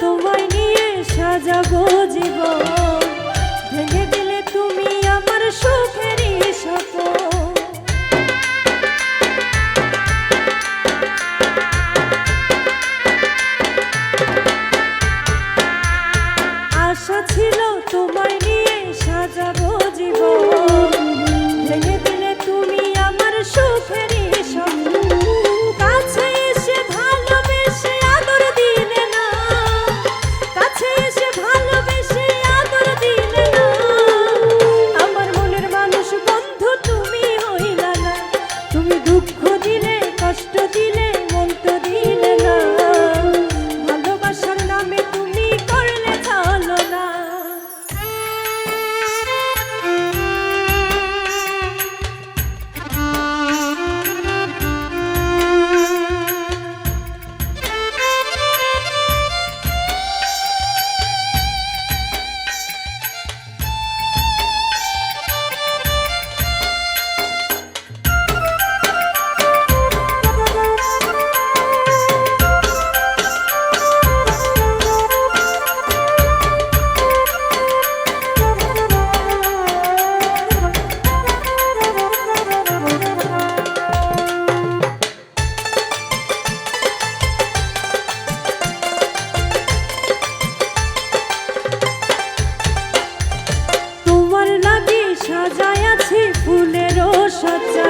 তোমায় নিয়ে সাজাবো জীবন। ভেঙে দিলে তুমি আমার সুখ। shut down.